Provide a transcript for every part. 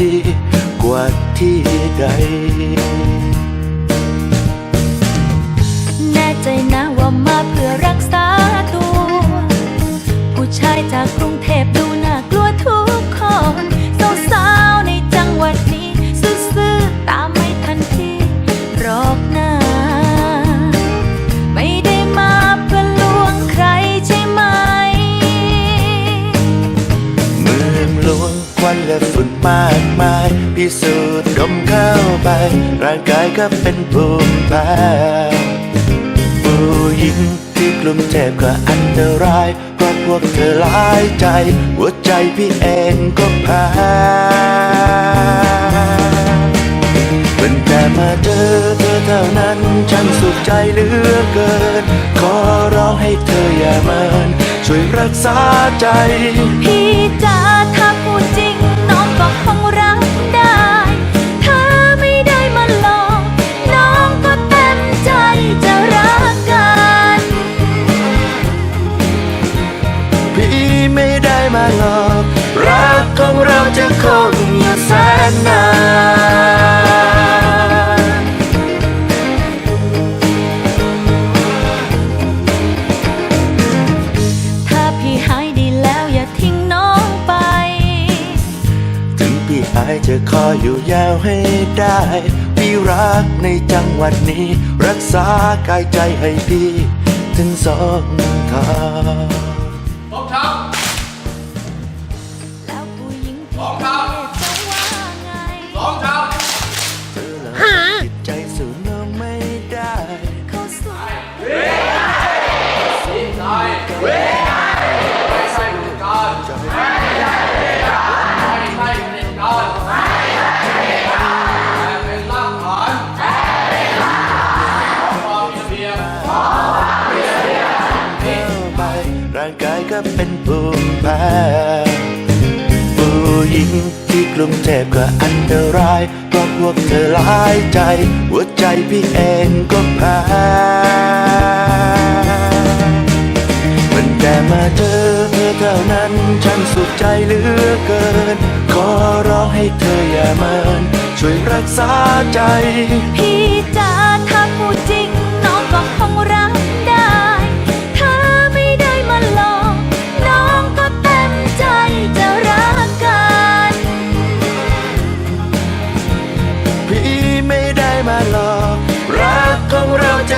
ดีกว่าที่ มากมาย พิสูจน์ดมเข้าไป ร่างกายก็เป็นภูมิแพ้ผู้หญิงที่กลุ่มเทพก็อันตราย เพราะพวกเธอหลายใจ หัวใจพี่เองก็แพ้เป็นแต่มาเจอเธอเท่านั้น ฉันสุขใจเหลือเกิน ขอร้องให้เธออย่าเมินช่วยรักษาใจ พี่จ๋า ก็คงรักได้ เธอไม่ได้มาหลอก น้องก็เต็มใจจะรักกัน พี่ไม่ได้มาหลอก รักของเราจะคงอยู่แสนนาน จังหวัดนี้ รักษากายใจให้พี่ถึงสองทาง หัวใจพี่เองก็แพ้มันแต่มาเจอเธอเท่านั้นฉันสุขใจเหลือเกิน ขอร้องให้เธออย่าเมินช่วยรักษาใจพี่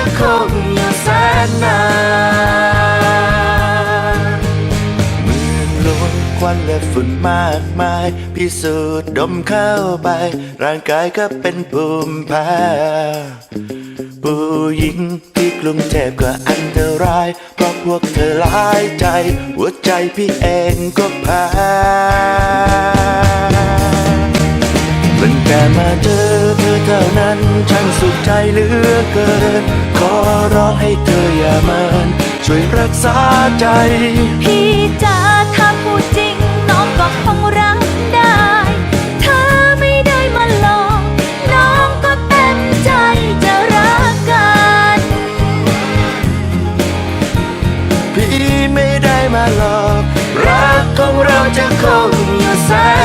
เราจะคงอยู่แสนนานเมืองหลวงควันและฝุ่นมากมาย พิสูจน์ดมเข้าไป ร่างกายก็เป็นภูมิแพ้ผู้หญิงที่กรุงเทพก็อันตราย เพราะพวกเธอหลายใจ หัวใจพี่เองก็แพ้ ตั้งแต่มาเจอเธอเท่านั้นฉันสุขใจเหลือเกิน ขอร้องให้เธออย่าเมินช่วยรักษาใจ พี่จ๋าถ้าพูดจริง น้องก็คงรักได้ ถ้าไม่ได้มาหลอกน้องก็เต็มใจจะรักกัน พี่ไม่ได้มาหลอก รักของเราจะคงอยู่แสน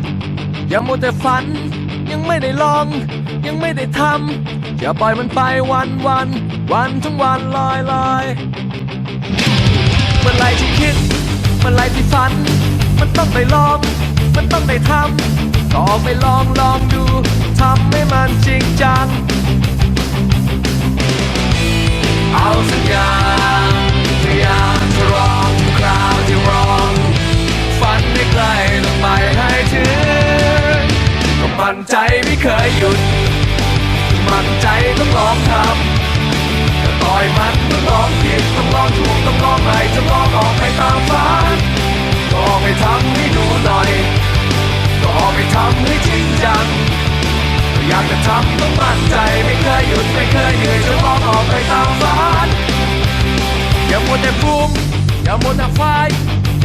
ด อย่ามัวแต่ฝัน ยังไม่ได้ลอง ยังไม่ได้ทำอย่าปล่อยมันไปวันวันวันทั้งวันลอยลอยเมื่อไรที่คิดเมื่อไรที่ฝัน มันต้องได้ลอง มันต้องได้ทำก็ไปลองลองดูทำให้มันจริงจัง เอาสักอย่า มั่นใจไม่เคยหยุด มั่นใจต้องลองทำจะต่อยมันต้องลองผิดต้องลองถูกต้องลองใหม่จะลองออกไปตามฝันก็ออกไปทำให้ดูหน่อย ก็ออกไปทำให้จริงจัง อยากจะทำต้องมั่นใจไม่เคยหยุดไม่เคยเหนื่อยจะลองออกไปตามฝันอย่ามัวแต่ฟูมอย่ามัวแต่ไฟ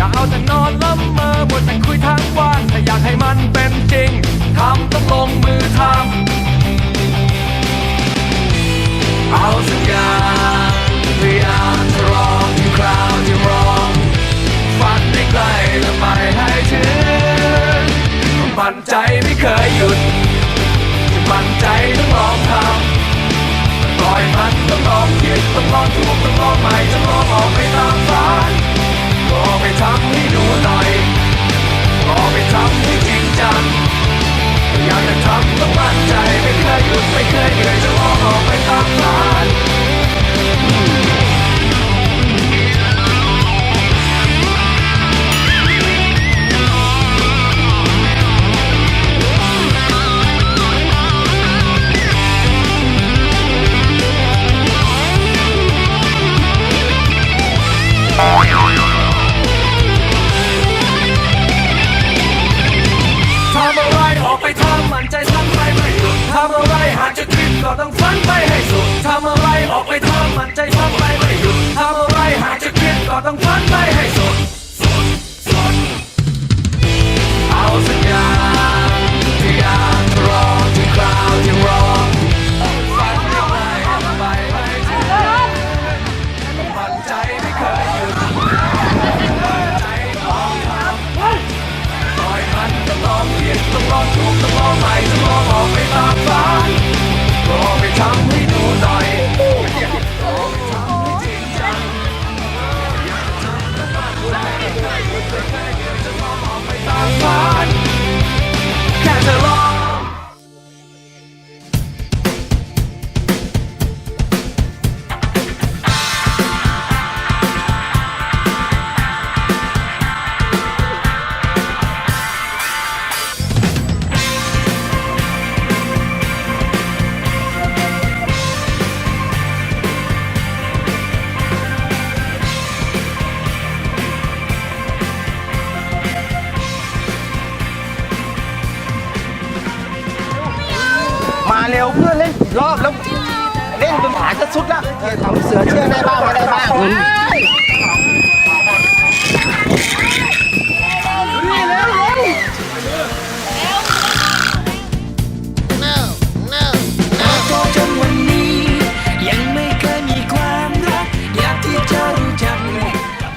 อย่าเอาแต่นอนละเมอบ่นแต่คุยทางวานถ้าอยากให้มันเป็นจริงทำต้องลงมือทำเอาสัญญาพยายา 当穿 สือเชื่อได้บ้างไม่ได้บ้าง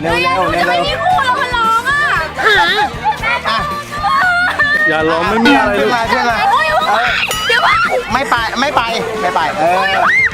เร็วเร็วเร็วไม่มีคู่แล้วมันร้องอะอย่าร้องไม่มีอะไรเลยเชื่อมาเชื่อมาเดี๋ยวไม่ไปไม่ไปไม่ไปเออ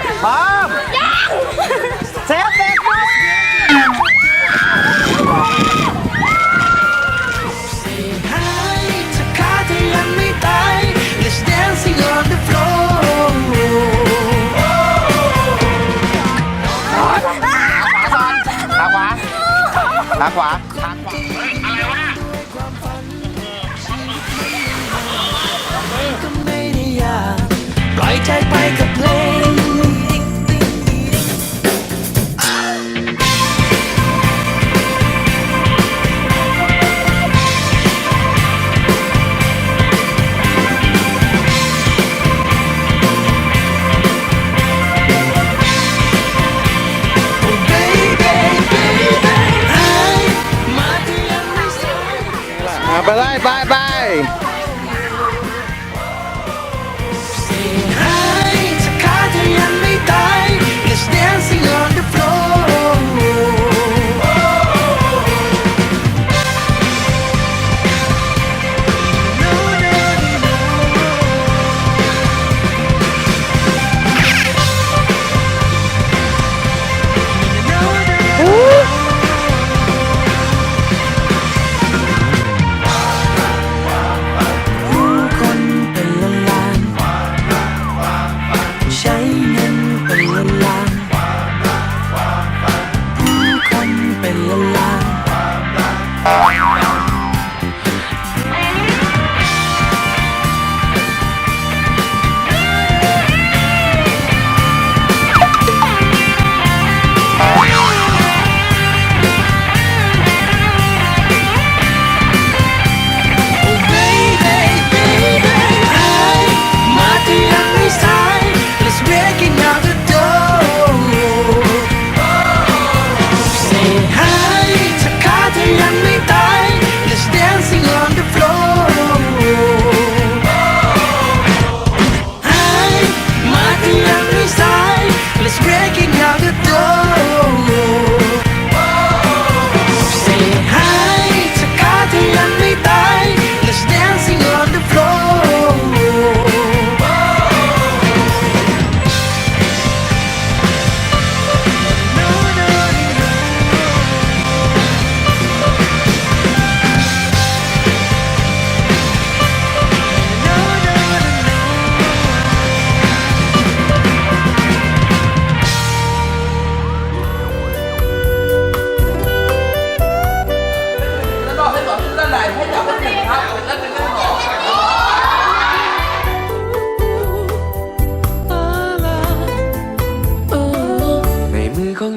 ใจไปกับเพลไปเลยไปไป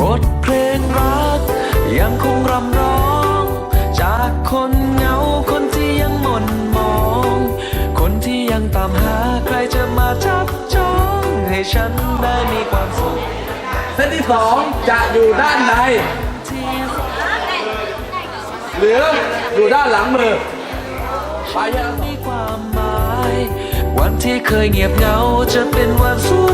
บทเพลงรัก ยังคงรำร้อง จากคนเหงาคนที่ยังหม่นมอง คนที่ยังตามหาใครจะมาจับจอง ให้ฉันได้มีความสุขเส้นที่สองจะอยู่ด้านใน หรืออยู่ด้านหลังมือไปยัง มีความหมาย วันที่เคยเงียบเหงาจะเป็นวันสุดท้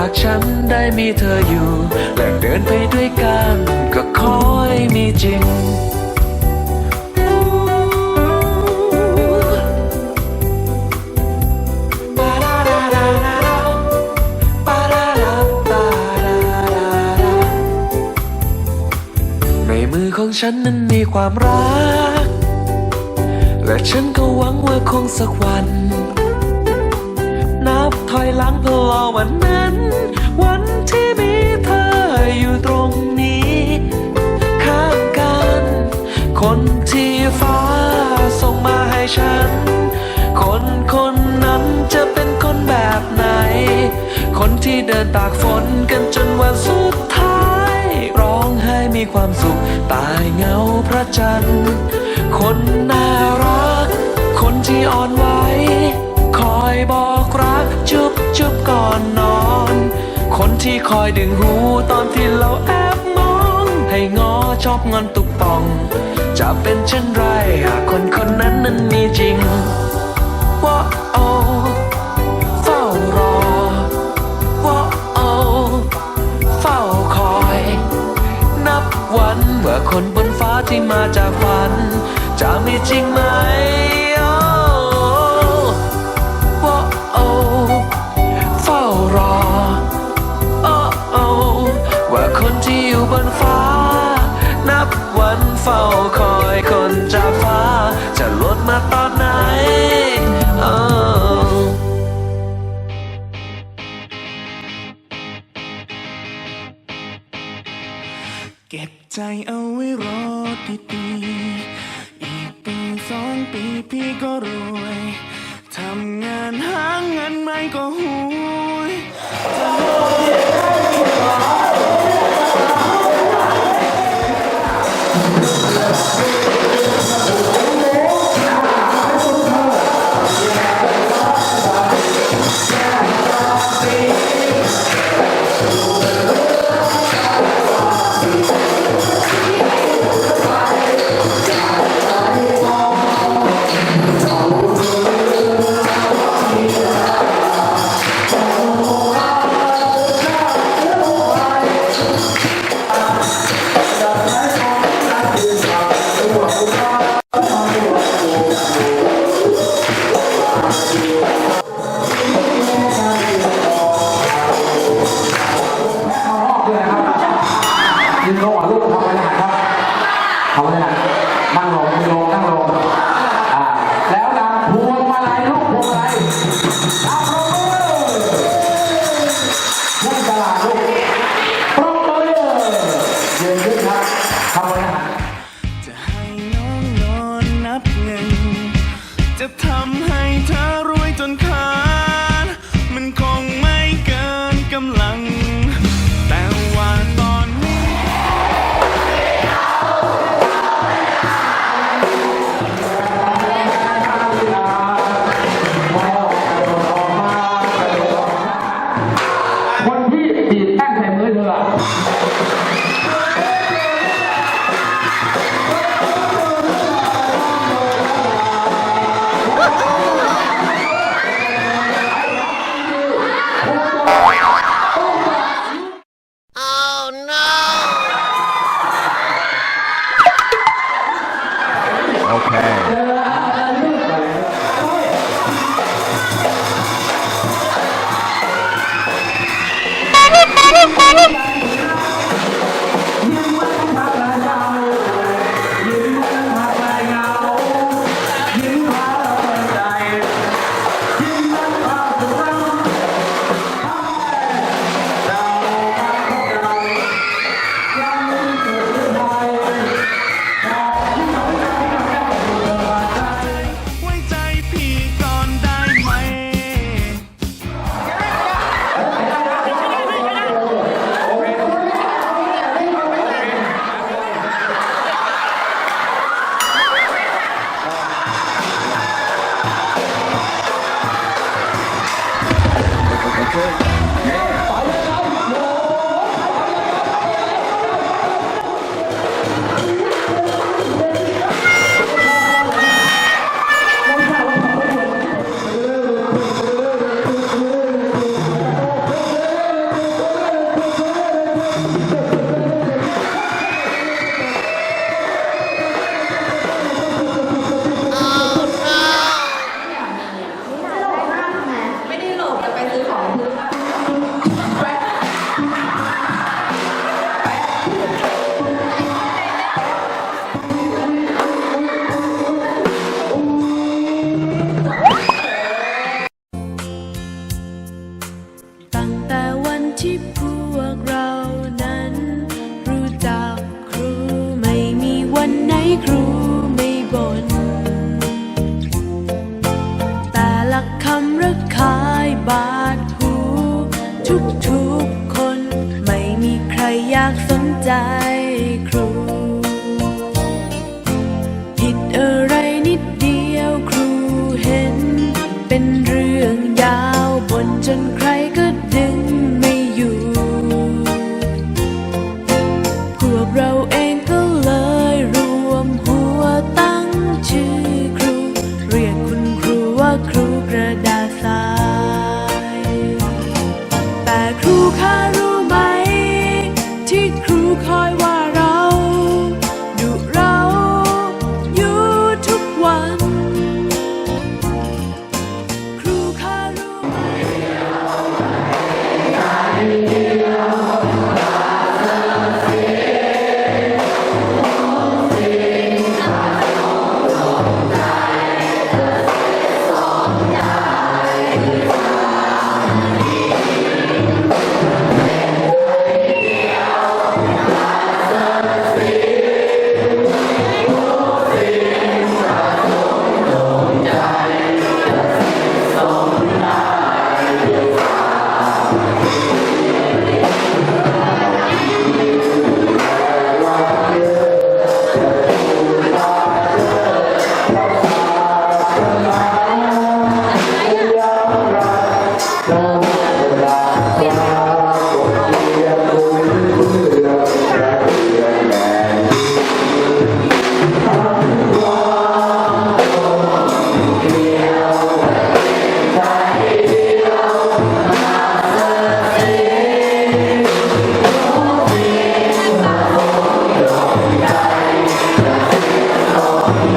ายหากฉันได้มีเธออยู่ และเดินไปด้วยกัน ก็ขอให้มีจริงในมือของฉันนั้นมีความรัก และฉันก็หวังว่าคงสักวัน นับถอยหลังเพื่อรอวันนั้น วันที่มีเธออยู่ตรงนี้ ข้างกัน คนที่ฟ้าส่งมาให้ฉัน คนคนนั้นจะเป็นคนแบบไหน คนที่เดินตากฝนกันจนวันสุดท้าย ร้องไห้มีความสุข ตายเงาพระจันทร์ คนน่ารัก คนที่อ่อนไหวคอยบอกรักจุบจุบก่อนนอน ที่คอยดึงหูตอนที่เราแอบมอง ให้งอชอบงอนตุกปอง จะเป็นเช่นไรหากคนคนนั้นนั้นมีจริงว่าโอเฝ้ารอว่าโอเฝ้าคอย นับวันเมื่อคนบนฟ้าที่มาจากฝัน จะมีจริงไหม ฝ้าคอยคนจากฟ้า จะล่นมาตอนไหนเก็บใจเอาไว้รอดีๆอีกปีสองปีพี่ก็รวย ทำงานหาเงินไม่ก็หุยยืน จะทำให้เธอ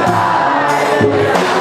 Yeah.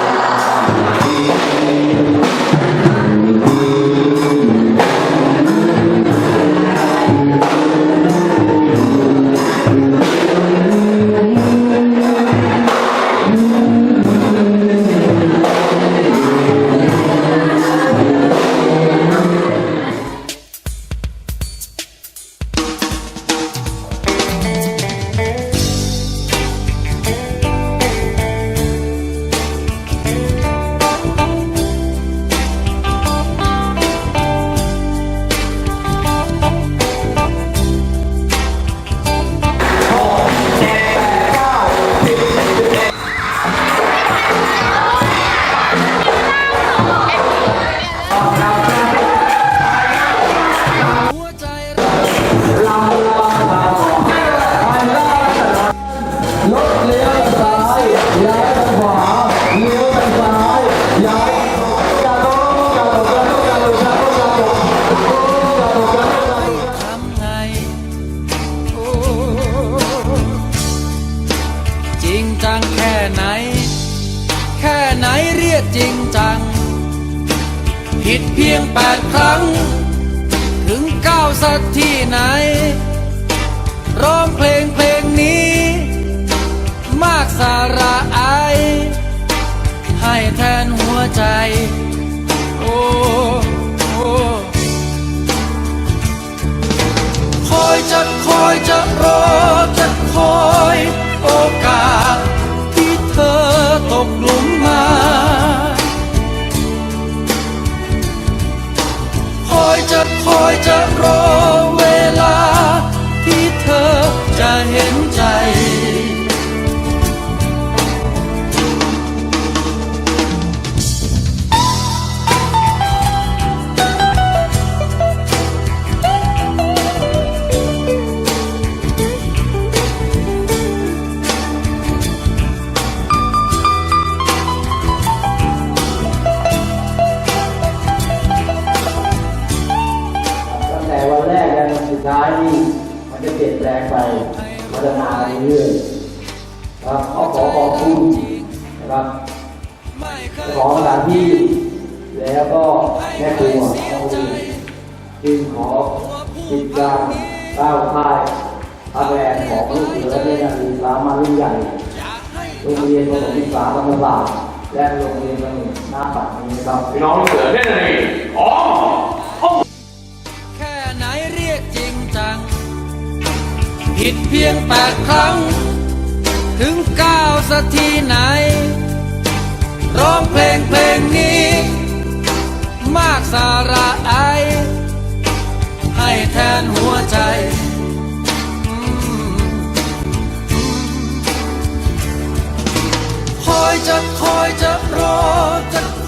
แปดครั้ง ถึงเก้าสักที่ไหน ร้องเพลงเพลงนี้ มากสาระอายให้แทนหัวใจ โอ้โอ้คอยจะคอยจะรอจะคอยโอกาส คอยจะรอ ของลูกเสือได้นักศึกษามารุ่นใโรงเรียนประถมศึกษาธรรมาสตร์และโรงเรียนมังหน้าปัดนี้ครับ พี่น้องเสือเล่นอะไรอ๋อแค่ไหนเรียกจริงจัง ผิดเพียงแปดครั้ง ถึงเก้าสักทีไหน ร้องเพลงเพลงนี้ มากสาระไอให้แทนหัวใจ จะคอยจะรอจะ